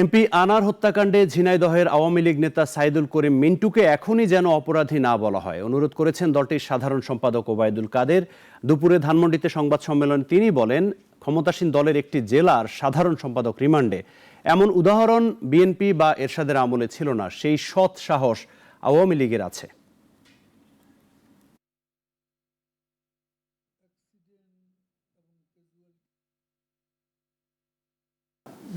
MP আনার হত্যাকাণ্ডে ঝিনাইদহের আওয়ামী লীগ নেতা সাইদুল করিম মিন্টুকে এখনই যেন অপরাধী না বলা হয়। অনুরোধ করেছেন দলটির সাধারণ সম্পাদক ওবায়দুল কাদের। দুপুরে ধানমন্ডিতে সংবাদ সম্মেলনে তিনি বলেন, ক্ষমতাসীন দলের একটি জেলার সাধারণ সম্পাদক রিমান্ডে। এমন উদাহরণ বিএনপি বা এরশাদের আমলে ছিল না, সেই সৎ সাহস আওয়ামী লীগের আছে।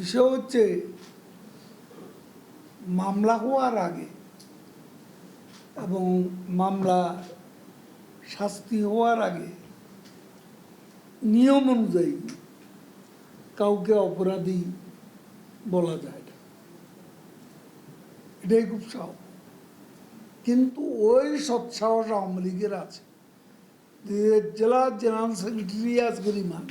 বিষয় হচ্ছে মামলা হওয়ার আগে এবং মামলা শাস্তি হওয়ার আগে নিয়ম অনুযায়ী কাউকে অপরাধী বলা যায় না। এটাই খুব সাহস কিন্তু ওই সৎসাহস আওয়ামী লীগের আছে। জেলা জেনারেল সেক্রেটারি আজকে রিমান্ড